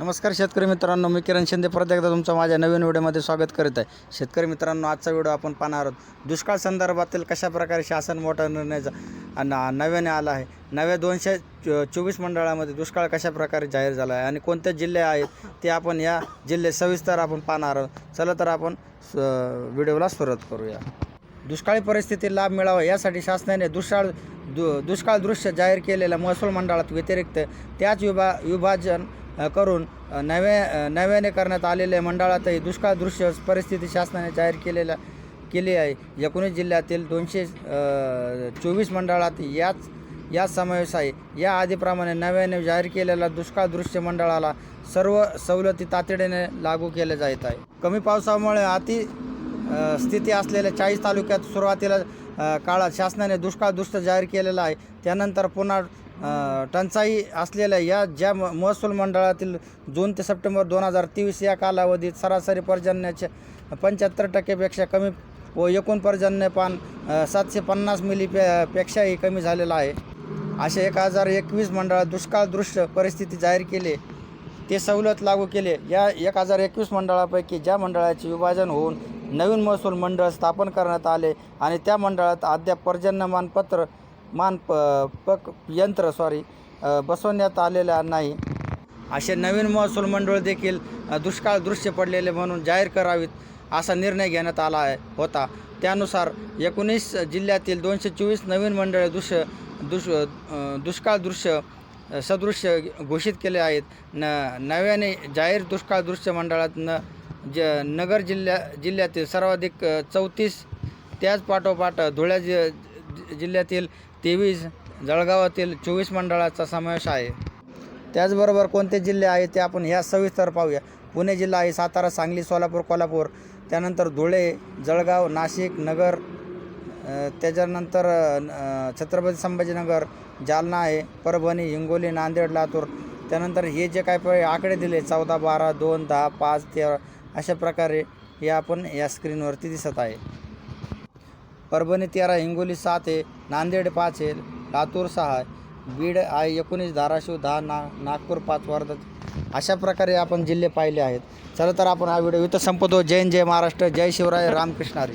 नमस्कार शेतकरी मित्रांनो मी किरण शिंदे. परत एकदा तुमचं माझ्या नवीन व्हिडिओमध्ये स्वागत करीत आहे. शेतकरी मित्रांनो आजचा व्हिडिओ आपण पाहणार आहोत. दुष्काळ संदर्भातील कशा प्रकारे शासन मोठा निर्णयचा नव्याने आला आहे. नव्या दोनशे चो- चोवीस मंडळामध्ये दुष्काळ कशा प्रकारे जाहीर झाला आहे आणि कोणते जिल्हे आहेत ते आपण या जिल्हे सविस्तर आपण पाहणार आहोत. चला तर आपण स- व्हिडिओला सुरुवात करूया. दुष्काळी परिस्थिती लाभ मिळावा यासाठी शासनाने दुष्काळ दु दुष्काळ दृश्य जाहीर केलेल्या महसूल मंडळात व्यतिरिक्त त्याच विभा विभाजन करून नव्या नव्याने करण्यात आलेल्या मंडळातही दुष्काळ दृश्य परिस्थिती शासनाने जाहीर केलेल्या केली आहे. एकोणीस जिल्ह्यातील दोनशे चोवीस मंडळात याच या समावेश आहे. या आधीप्रमाणे नव्याने जाहीर केलेल्या दुष्काळ दृश्य मंडळाला सर्व सवलती तातडीने लागू केल्या जात आहे. कमी पावसामुळे अति स्थिती असलेल्या चाळीस तालुक्यात सुरुवातीला काळात शासनाने दुष्काळ दुष्ट जाहीर केलेला आहे. त्यानंतर पुन्हा टंचाई असलेल्या या ज्या म- महसूल मंडळातील जून ते सप्टेंबर दोन हजार तेवीस या कालावधीत सरासरी पर्जन्याच्या पंच्याहत्तर टक्केपेक्षा कमी व एकूण पर्जन्यपान सातशे पन्नास मिली पे पेक्षाही कमी झालेला आहे. असे एक हजार एकवीस मंडळात दुष्काळ दृश्य परिस्थिती जाहीर केले ते सवलत लागू केले. या एक हजार एकवीस मंडळापैकी ज्या मंडळाचे विभाजन होऊन नवीन महसूल मंडळ स्थापन करण्यात आले आणि त्या मंडळात अद्याप पर्जन्यमानपत्र मान प पक यंत्र सॉरी बसवण्यात आलेल्या नाही. असे नवीन महसूल मंडळ देखील दुष्काळ दृश्य पडलेले म्हणून जाहीर करावीत असा निर्णय घेण्यात आला आहे होता. त्यानुसार एकोणीस जिल्ह्यातील दोनशे चोवीस नवीन मंडळे दृश्य दुष दुष्काळ दृश्य सदृश्य घोषित केले आहेत. न नव्याने जाहीर दुष्काळ दृश्य मंडळात न ज नगर जिल्ह्या जिल्ह्यातील सर्वाधिक चौतीस त्याच पाठोपाठ धुळ्या जि जिल्ह्यातील तेवीस जळगावातील चोवीस मंडळाचा समावेश आहे. त्याचबरोबर कोणते जिल्हे आहेत ते आपण ह्या सविस्तर पाहूया. पुणे जिल्हा आहे सातारा सांगली सोलापूर कोल्हापूर. त्यानंतर धुळे जळगाव नाशिक नगर त्याच्यानंतर छत्रपती संभाजीनगर जालना आहे परभणी हिंगोली नांदेड लातूर. त्यानंतर हे जे काय प आकडे दिले चौदा बारा दोन दहा पाच तेरा अशा प्रकारे हे आपण या स्क्रीनवरती दिसत आहे. परभणी तेरा हिंगोली सात आहे नांदेड पाच आहे लातूर सहा आहे बीड आहे एकोणीस धाराशिव दहा ना नागपूर पाच वर्धा. अशा प्रकारे आपण जिल्हे पाहिले आहेत. चला तर आपण हा व्हिडिओ इथं संपतो जय जय महाराष्ट्र जय शिवराय रामकृष्णारी